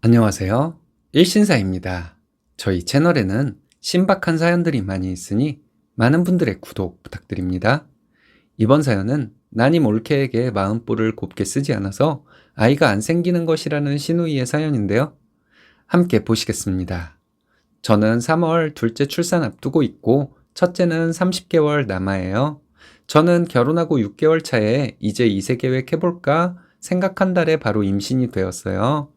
안녕하세요. 일신사입니다. 저희 채널에는 신박한 사연들이 많이 있으니 많은 분들의 구독 부탁드립니다. 이번 사연은 나님 올케에게 마음볼을 곱게 쓰지 않아서 아이가 안 생기는 것이라는 신우이의 사연인데요. 함께 보시겠습니다. 저는 3월 둘째 출산 앞두고 있고 첫째는 30개월 남아예요. 저는 결혼하고 6개월 차에 이제 이세 계획 해볼까 생각한 달에 바로 임신이 되었어요.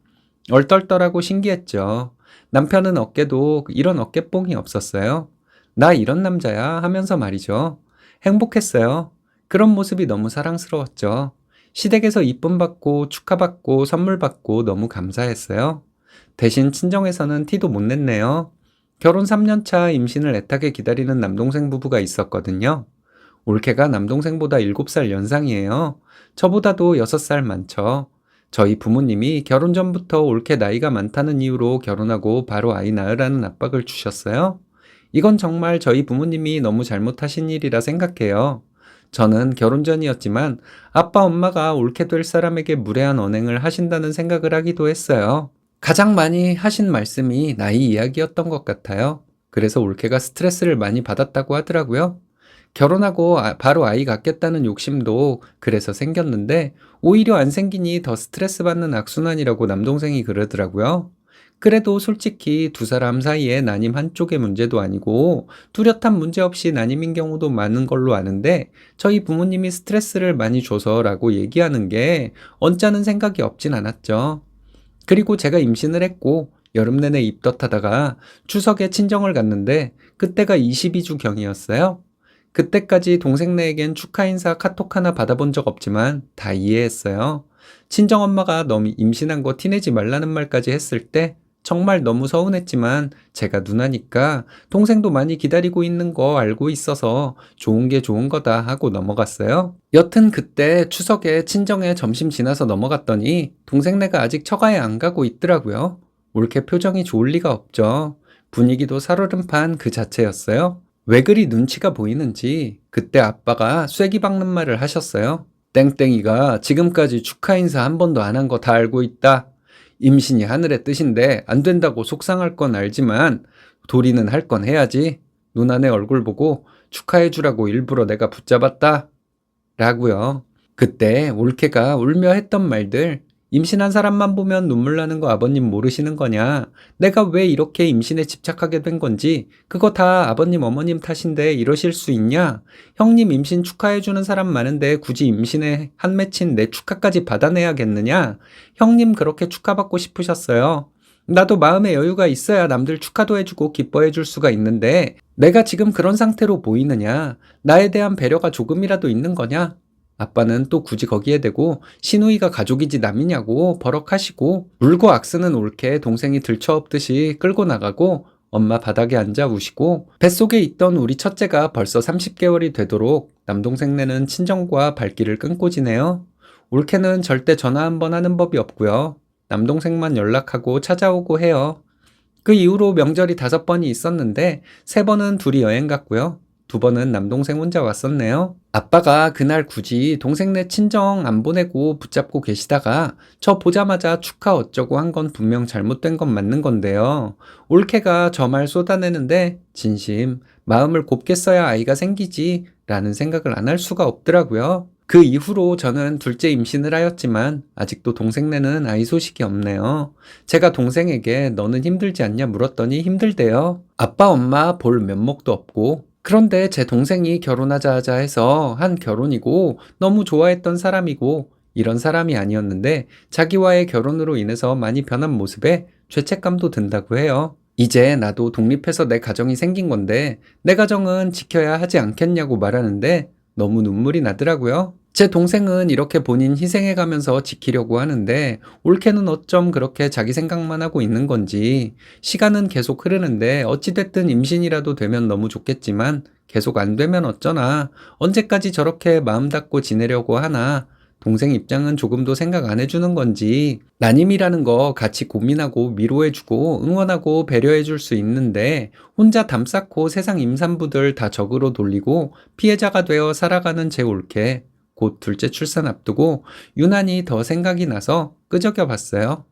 얼떨떨하고 신기했죠. 남편은 어깨도 이런 어깨뽕이 없었어요. 나 이런 남자야 하면서 말이죠. 행복했어요. 그런 모습이 너무 사랑스러웠죠. 시댁에서 이쁨 받고 축하받고 선물 받고 너무 감사했어요. 대신 친정에서는 티도 못 냈네요. 결혼 3년차 임신을 애타게 기다리는 남동생 부부가 있었거든요. 올케가 남동생보다 7살 연상이에요. 저보다도 6살 많죠. 저희 부모님이 결혼 전부터 올케 나이가 많다는 이유로 결혼하고 바로 아이 낳으라는 압박을 주셨어요. 이건 정말 저희 부모님이 너무 잘못하신 일이라 생각해요. 저는 결혼 전이었지만 아빠 엄마가 옳게 될 사람에게 무례한 언행을 하신다는 생각을 하기도 했어요. 가장 많이 하신 말씀이 나이 이야기였던 것 같아요. 그래서 올케가 스트레스를 많이 받았다고 하더라고요. 결혼하고 아- 바로 아이 갖겠다는 욕심도 그래서 생겼는데 오히려 안 생기니 더 스트레스 받는 악순환이라고 남동생이 그러더라고요. 그래도 솔직히 두 사람 사이에 난임 한쪽의 문제도 아니고 뚜렷한 문제 없이 난임인 경우도 많은 걸로 아는데 저희 부모님이 스트레스를 많이 줘서라고 얘기하는 게 언짢은 생각이 없진 않았죠. 그리고 제가 임신을 했고 여름 내내 입덧하다가 추석에 친정을 갔는데 그때가 22주 경이었어요. 그때까지 동생네에겐 축하 인사 카톡 하나 받아본 적 없지만 다 이해했어요. 친정엄마가 너무 임신한 거 티내지 말라는 말까지 했을 때 정말 너무 서운했지만 제가 누나니까 동생도 많이 기다리고 있는 거 알고 있어서 좋은 게 좋은 거다 하고 넘어갔어요. 여튼 그때 추석에 친정에 점심 지나서 넘어갔더니 동생네가 아직 처가에 안 가고 있더라고요. 올케 표정이 좋을 리가 없죠. 분위기도 살얼음판 그 자체였어요. 왜 그리 눈치가 보이는지 그때 아빠가 쐐기 박는 말을 하셨어요. 땡땡이가 지금까지 축하 인사 한 번도 안 한 거 다 알고 있다. 임신이 하늘의 뜻인데 안 된다고 속상할 건 알지만 도리는 할 건 해야지. 누나네 얼굴 보고 축하해 주라고 일부러 내가 붙잡았다. 라고요. 그때 올케가 울며 했던 말들 임신한 사람만 보면 눈물 나는 거 아버님 모르시는 거냐? 내가 왜 이렇게 임신에 집착하게 된 건지 그거 다 아버님 어머님 탓인데 이러실 수 있냐? 형님 임신 축하해주는 사람 많은데 굳이 임신에 한 맺힌 내 축하까지 받아내야겠느냐? 형님 그렇게 축하받고 싶으셨어요. 나도 마음의 여유가 있어야 남들 축하도 해주고 기뻐해 줄 수가 있는데 내가 지금 그런 상태로 보이느냐? 나에 대한 배려가 조금이라도 있는 거냐? 아빠는 또 굳이 거기에 대고 신우이가 가족이지 남이냐고 버럭하시고 울고 악쓰는 올케 동생이 들쳐업듯이 끌고 나가고 엄마 바닥에 앉아 우시고 뱃속에 있던 우리 첫째가 벌써 30개월이 되도록 남동생네는 친정과 발길을 끊고 지내요. 올케는 절대 전화 한 번 하는 법이 없고요. 남동생만 연락하고 찾아오고 해요. 그 이후로 명절이 다섯 번이 있었는데 세 번은 둘이 여행 갔고요. 두 번은 남동생 혼자 왔었네요. 아빠가 그날 굳이 동생네 친정 안 보내고 붙잡고 계시다가 저 보자마자 축하 어쩌고 한 건 분명 잘못된 건 맞는 건데요. 올케가 저 말 쏟아내는데 진심 마음을 곱게 써야 아이가 생기지 라는 생각을 안 할 수가 없더라고요. 그 이후로 저는 둘째 임신을 하였지만 아직도 동생네는 아이 소식이 없네요. 제가 동생에게 너는 힘들지 않냐 물었더니 힘들대요. 아빠 엄마 볼 면목도 없고 그런데 제 동생이 결혼하자 하자 해서 한 결혼이고 너무 좋아했던 사람이고 이런 사람이 아니었는데 자기와의 결혼으로 인해서 많이 변한 모습에 죄책감도 든다고 해요. 이제 나도 독립해서 내 가정이 생긴 건데 내 가정은 지켜야 하지 않겠냐고 말하는데 너무 눈물이 나더라고요. 제 동생은 이렇게 본인 희생해 가면서 지키려고 하는데 올케는 어쩜 그렇게 자기 생각만 하고 있는 건지 시간은 계속 흐르는데 어찌됐든 임신이라도 되면 너무 좋겠지만 계속 안 되면 어쩌나? 언제까지 저렇게 마음 닫고 지내려고 하나? 동생 입장은 조금도 생각 안 해주는 건지 난임이라는 거 같이 고민하고 위로해주고 응원하고 배려해줄 수 있는데 혼자 담 쌓고 세상 임산부들 다 적으로 돌리고 피해자가 되어 살아가는 제 올케 곧 둘째 출산 앞두고 유난히 더 생각이 나서 끄적여 봤어요.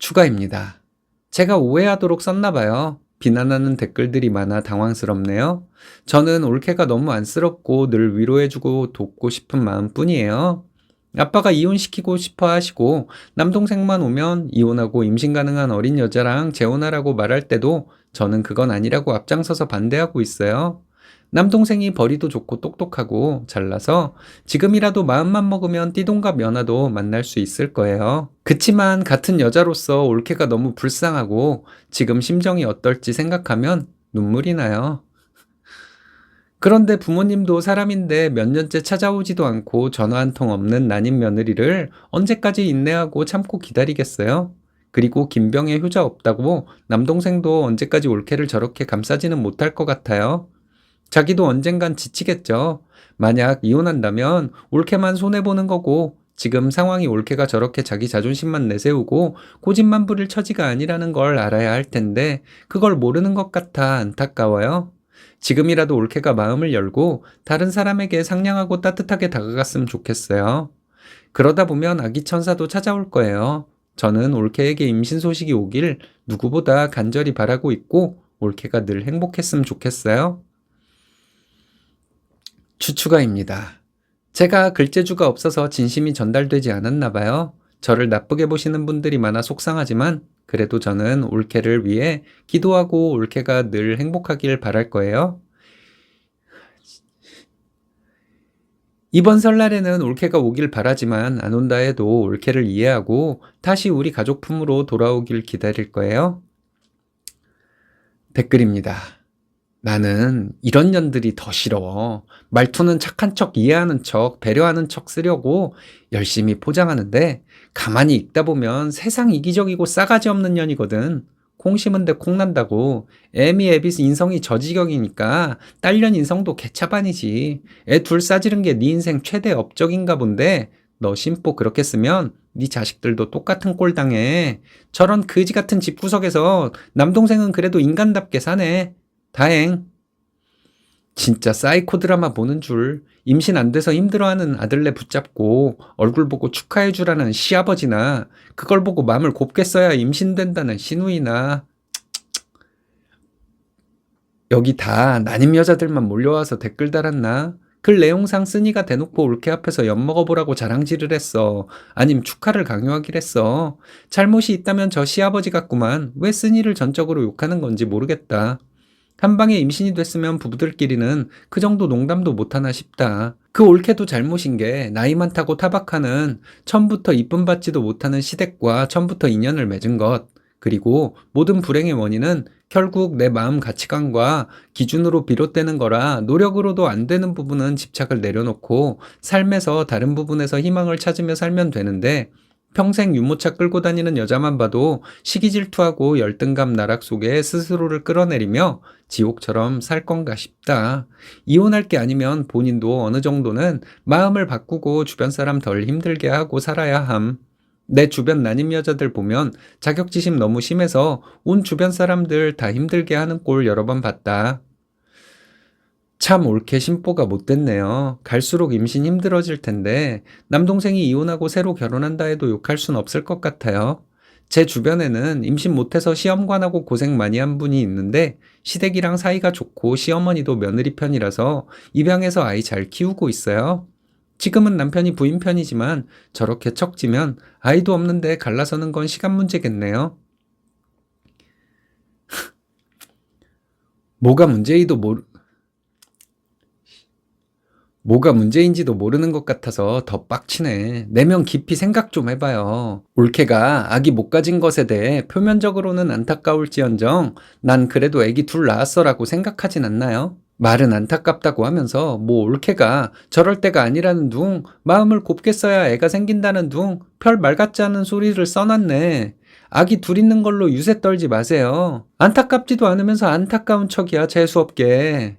추가입니다. 제가 오해하도록 썼나 봐요. 비난하는 댓글들이 많아 당황스럽네요. 저는 올케가 너무 안쓰럽고 늘 위로해주고 돕고 싶은 마음 뿐이에요. 아빠가 이혼시키고 싶어 하시고 남동생만 오면 이혼하고 임신 가능한 어린 여자랑 재혼하라고 말할 때도 저는 그건 아니라고 앞장서서 반대하고 있어요. 남동생이 벌이도 좋고 똑똑하고 잘나서 지금이라도 마음만 먹으면 띠동갑 연하도 만날 수 있을 거예요. 그치만 같은 여자로서 올케가 너무 불쌍하고 지금 심정이 어떨지 생각하면 눈물이 나요. 그런데 부모님도 사람인데 몇 년째 찾아오지도 않고 전화 한 통 없는 난임 며느리를 언제까지 인내하고 참고 기다리겠어요? 그리고 김병에 효자 없다고 남동생도 언제까지 올케를 저렇게 감싸지는 못할 것 같아요. 자기도 언젠간 지치겠죠. 만약 이혼한다면 올케만 손해보는 거고 지금 상황이 올케가 저렇게 자기 자존심만 내세우고 고집만 부릴 처지가 아니라는 걸 알아야 할 텐데 그걸 모르는 것 같아 안타까워요. 지금이라도 올케가 마음을 열고 다른 사람에게 상냥하고 따뜻하게 다가갔으면 좋겠어요. 그러다 보면 아기 천사도 찾아올 거예요. 저는 올케에게 임신 소식이 오길 누구보다 간절히 바라고 있고 올케가 늘 행복했으면 좋겠어요. 추추가입니다. 제가 글재주가 없어서 진심이 전달되지 않았나 봐요. 저를 나쁘게 보시는 분들이 많아 속상하지만 그래도 저는 올케를 위해 기도하고 올케가 늘 행복하길 바랄 거예요. 이번 설날에는 올케가 오길 바라지만 안 온다 해도 올케를 이해하고 다시 우리 가족 품으로 돌아오길 기다릴 거예요. 댓글입니다. 나는 이런 년들이 더 싫어. 말투는 착한 척, 이해하는 척, 배려하는 척 쓰려고 열심히 포장하는데 가만히 읽다 보면 세상 이기적이고 싸가지 없는 년이거든. 콩 심은데 콩 난다고. 애미 애비스 인성이 저지경이니까 딸년 인성도 개차반이지. 애 둘 싸지른 게 네 인생 최대 업적인가 본데 너 심보 그렇게 쓰면 네 자식들도 똑같은 꼴 당해. 저런 거지 같은 집구석에서 남동생은 그래도 인간답게 사네. 다행. 진짜 사이코 드라마 보는 줄 임신 안 돼서 힘들어하는 아들네 붙잡고 얼굴 보고 축하해 주라는 시아버지나 그걸 보고 마음을 곱게 써야 임신된다는 시누이나 여기 다 난임 여자들만 몰려와서 댓글 달았나? 글 내용상 쓰니가 대놓고 올케 앞에서 엿 먹어보라고 자랑질을 했어. 아님 축하를 강요하길 했어. 잘못이 있다면 저 시아버지 같구만. 왜 쓰니를 전적으로 욕하는 건지 모르겠다. 한 방에 임신이 됐으면 부부들끼리는 그 정도 농담도 못하나 싶다. 그 올케도 잘못인 게 나이 많다고 타박하는 처음부터 이쁨 받지도 못하는 시댁과 처음부터 인연을 맺은 것. 그리고 모든 불행의 원인은 결국 내 마음 가치관과 기준으로 비롯되는 거라 노력으로도 안 되는 부분은 집착을 내려놓고 삶에서 다른 부분에서 희망을 찾으며 살면 되는데 평생 유모차 끌고 다니는 여자만 봐도 시기 질투하고 열등감 나락 속에 스스로를 끌어내리며 지옥처럼 살 건가 싶다. 이혼할 게 아니면 본인도 어느 정도는 마음을 바꾸고 주변 사람 덜 힘들게 하고 살아야 함. 내 주변 난임 여자들 보면 자격지심 너무 심해서 온 주변 사람들 다 힘들게 하는 꼴 여러 번 봤다. 참 옳게 심보가 못 됐네요. 갈수록 임신 힘들어질 텐데 남동생이 이혼하고 새로 결혼한다 해도 욕할 순 없을 것 같아요. 제 주변에는 임신 못해서 시험관하고 고생 많이 한 분이 있는데 시댁이랑 사이가 좋고 시어머니도 며느리 편이라서 입양해서 아이 잘 키우고 있어요. 지금은 남편이 부인 편이지만 저렇게 척지면 아이도 없는데 갈라서는 건 시간 문제겠네요. 뭐가 문제이도 모르, 뭐가 문제인지도 모르는 것 같아서 더 빡치네. 내면 깊이 생각 좀 해봐요. 올케가 아기 못 가진 것에 대해 표면적으로는 안타까울지언정 난 그래도 아기 둘 낳았어라고 생각하진 않나요? 말은 안타깝다고 하면서 뭐 올케가 저럴 때가 아니라는 둥 마음을 곱게 써야 애가 생긴다는 둥 별 말 같지 않은 소리를 써놨네. 아기 둘 있는 걸로 유세 떨지 마세요. 안타깝지도 않으면서 안타까운 척이야 재수없게.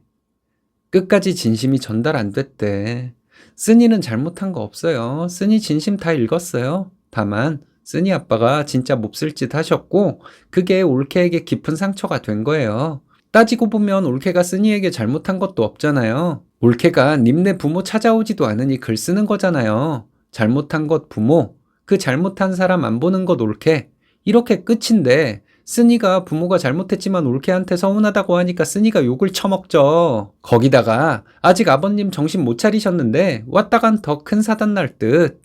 끝까지 진심이 전달 안 됐대. 쓰니는 잘못한 거 없어요. 쓰니 진심 다 읽었어요. 다만 쓰니 아빠가 진짜 몹쓸 짓 하셨고 그게 올케에게 깊은 상처가 된 거예요. 따지고 보면 올케가 쓰니에게 잘못한 것도 없잖아요. 올케가 님네 부모 찾아오지도 않으니 글 쓰는 거잖아요. 잘못한 것 부모, 그 잘못한 사람 안 보는 것 올케. 이렇게 끝인데 쓰니가 부모가 잘못했지만 올케한테 서운하다고 하니까 쓰니가 욕을 처먹죠. 거기다가 아직 아버님 정신 못 차리셨는데 왔다간 더 큰 사단 날 듯.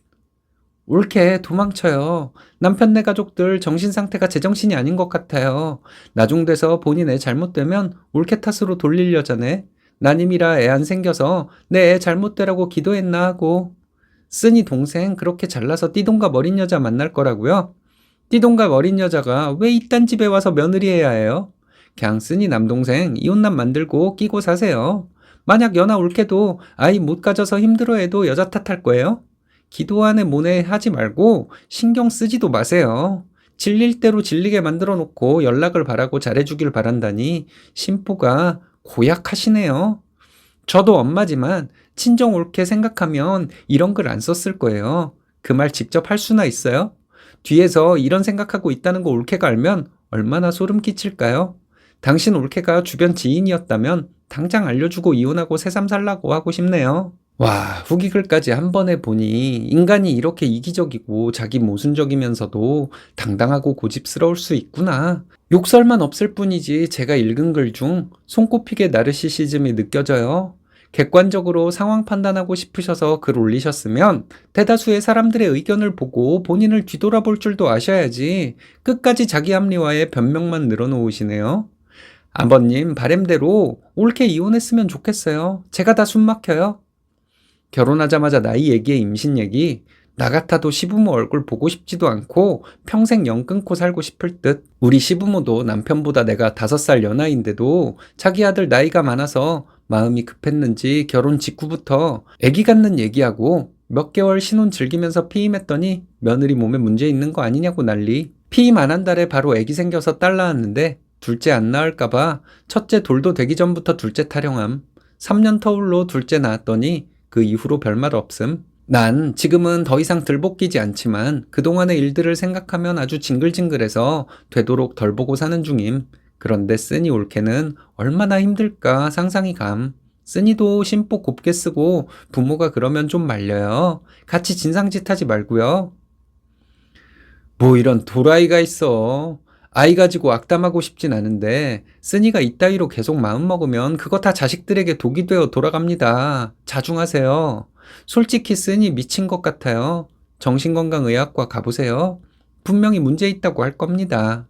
올케 도망쳐요. 남편네 가족들 정신 상태가 제정신이 아닌 것 같아요. 나중 돼서 본인 애 잘못되면 올케 탓으로 돌리려자네. 나님이라 애 안 생겨서 내 애 잘못되라고 기도했나 하고. 쓰니 동생 그렇게 잘나서 띠동갑 어린 여자 만날 거라고요? 띠동갑 어린 여자가 왜 이딴 집에 와서 며느리 해야 해요? 그냥 쓰니 남동생 이혼남 만들고 끼고 사세요. 만약 연하 올케도 아이 못 가져서 힘들어해도 여자 탓할 거예요? 기도 안에 모내 하지 말고 신경 쓰지도 마세요. 질릴 대로 질리게 만들어 놓고 연락을 바라고 잘해주길 바란다니 심보가 고약하시네요. 저도 엄마지만 친정 옳게 생각하면 이런 글 안 썼을 거예요. 그 말 직접 할 수나 있어요? 뒤에서 이런 생각하고 있다는 거 올케가 알면 얼마나 소름 끼칠까요? 당신 올케가 주변 지인이었다면 당장 알려주고 이혼하고 새삼 살라고 하고 싶네요. 와, 후기 글까지 한 번에 보니 인간이 이렇게 이기적이고 자기 모순적이면서도 당당하고 고집스러울 수 있구나. 욕설만 없을 뿐이지 제가 읽은 글 중 손꼽히게 나르시시즘이 느껴져요. 객관적으로 상황 판단하고 싶으셔서 글 올리셨으면 대다수의 사람들의 의견을 보고 본인을 뒤돌아볼 줄도 아셔야지 끝까지 자기 합리화에 변명만 늘어놓으시네요. 아버님 바램대로 옳게 이혼했으면 좋겠어요. 제가 다 숨막혀요. 결혼하자마자 나이 얘기에 임신 얘기, 나 같아도 시부모 얼굴 보고 싶지도 않고 평생 영 끊고 살고 싶을 듯. 우리 시부모도 남편보다 내가 다섯 살 연하인데도 자기 아들 나이가 많아서 마음이 급했는지 결혼 직후부터 아기 갖는 얘기하고 몇 개월 신혼 즐기면서 피임했더니 며느리 몸에 문제 있는 거 아니냐고 난리. 피임 안 한 달에 바로 아기 생겨서 딸 낳았는데 둘째 안 낳을까봐 첫째 돌도 되기 전부터 둘째 타령함. 3년 터울로 둘째 낳았더니 그 이후로 별말 없음. 난 지금은 더 이상 들볶이지 않지만 그동안의 일들을 생각하면 아주 징글징글해서 되도록 덜 보고 사는 중임. 그런데 쓰니 올케는 얼마나 힘들까 상상이 감. 쓰니도 심보 곱게 쓰고 부모가 그러면 좀 말려요. 같이 진상짓 하지 말고요. 뭐 이런 도라이가 있어. 아이 가지고 악담하고 싶진 않은데 쓰니가 이따위로 계속 마음먹으면 그거 다 자식들에게 독이 되어 돌아갑니다. 자중하세요. 솔직히 쓰니 미친 것 같아요. 정신건강의학과 가보세요. 분명히 문제 있다고 할 겁니다.